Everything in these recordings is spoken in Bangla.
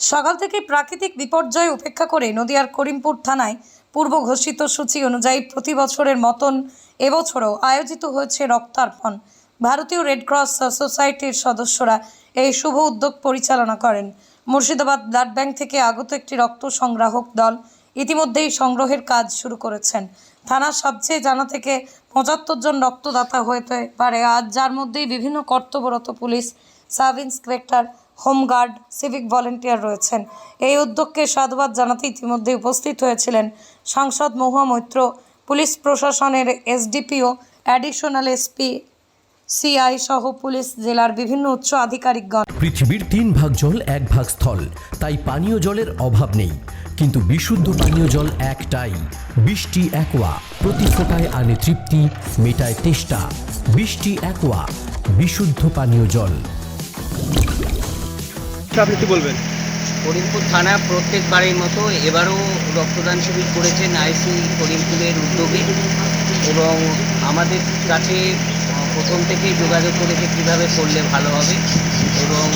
সকাল থেকে প্রাকৃতিক বিপর্যয় উপেক্ষা করে নদিয়ার করিমপুর থানায় পূর্ব ঘোষিত সূচি অনুযায়ী প্রতি বছরের মতন এবছরও আয়োজিত হয়েছে রক্তার্পণ। ভারতীয় রেড ক্রস সোসাইটির সদস্যরা এই শুভ উদ্যোগ পরিচালনা করেন। মুর্শিদাবাদ ব্লাড ব্যাংক থেকে আগত একটি রক্ত সংগ্রাহক দল ইতিমধ্যেই সংগ্রহের কাজ শুরু করেছেন। থানার সবচেয়ে জানা থেকে পঁচাত্তর জন রক্তদাতা হতে পারে। আজ যার মধ্যেই বিভিন্ন কর্তব্যরত police, sub inspector, home guard, civic volunteer রয়েছেন। এই উদ্যোগকে সাধুবাদ জানাতে ইতিমধ্যে উপস্থিত হয়েছিলেন সাংসদ মহুয়া মৈত্র। পুলিশ প্রশাসনের এসডিপিও, অ্যাডিশনাল এসপি সিআই সহ পুলিশ জেলার বিভিন্ন উচ্চ আধিকারিকগণ। পৃথিবীর তিন ভাগ জল এক ভাগ স্থল তাই পানীয় জলের অভাব নেই। কিন্তু বিশুদ্ধ পানীয় জল একটাই বৃষ্টি একোয়া প্রতি ফোটায় আনে তৃপ্তি মেটায় তেষ্টা। বৃষ্টি একোয়া বিশুদ্ধ পানীয় জল। আপনি কি বলবেন? করিমপুর থানা প্রত্যেকবারের মতো এবারও রক্তদান শিবির করেছেন আইসি করিমপুরের উদ্যোগে এবং আমাদের কাছে প্রথম থেকেই যোগাযোগ করেছে কীভাবে করলে ভালো হবে। এবং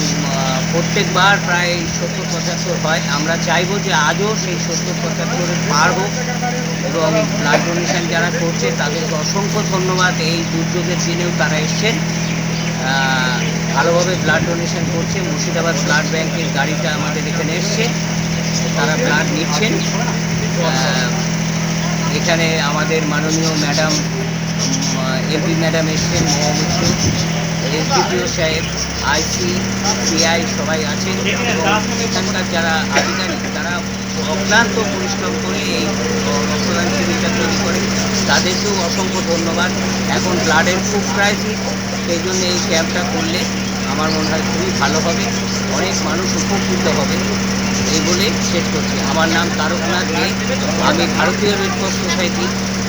প্রত্যেকবার প্রায় সত্তর পঁচাত্তর হয়। আমরা চাইব যে আজও সেই সত্তর পঁচাত্তরের পার হোক এবং ব্লাড ডোনেশন যারা করছে, তাদেরকে অসংখ্য ধন্যবাদ। এই দুর্যোগের দিনেও তারা এসছেন। ভালোভাবে ব্লাড ডোনেশন করছে। মুর্শিদাবাদ ব্লাড ব্যাংকের গাড়িটা আমাদের এখানে এসছে। তারা ব্লাড নিচ্ছেন। এখানে আমাদের মাননীয় ম্যাডাম এমপি ম্যাডাম এসছেন এসডিপিও সাহেব, আইসি, সিআই সবাই আছেন এবং এখানকার যারা আধিকারিক, তারা অক্লান্ত পরিশ্রম করে এই রক্তদান শিবিরটা তৈরি করে। তাদেরকেও অসংখ্য ধন্যবাদ। এখন ব্লাডের খুব ক্রাইসিস সেই জন্য এই ক্যাম্পটা করলে আমার মনে হয় খুবই ভালো হবে। অনেক মানুষ উপকৃত হবে। এই বলে শেষ করছি। আমার নাম তারকনাথ দে। আমি ভারতীয় রেড ক্রস সোসাইটির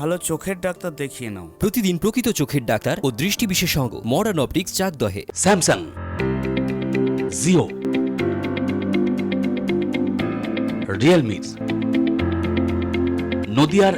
ভালো চোখের ডাক্তার দেখিয়ে নাও। প্রতিদিন প্রকৃত চোখের ডাক্তার ও দৃষ্টি বিশেষজ্ঞ মডার্ন অপটিক্স চাকদহে স্যামসাং জিও রিয়েলমি নদিয়ার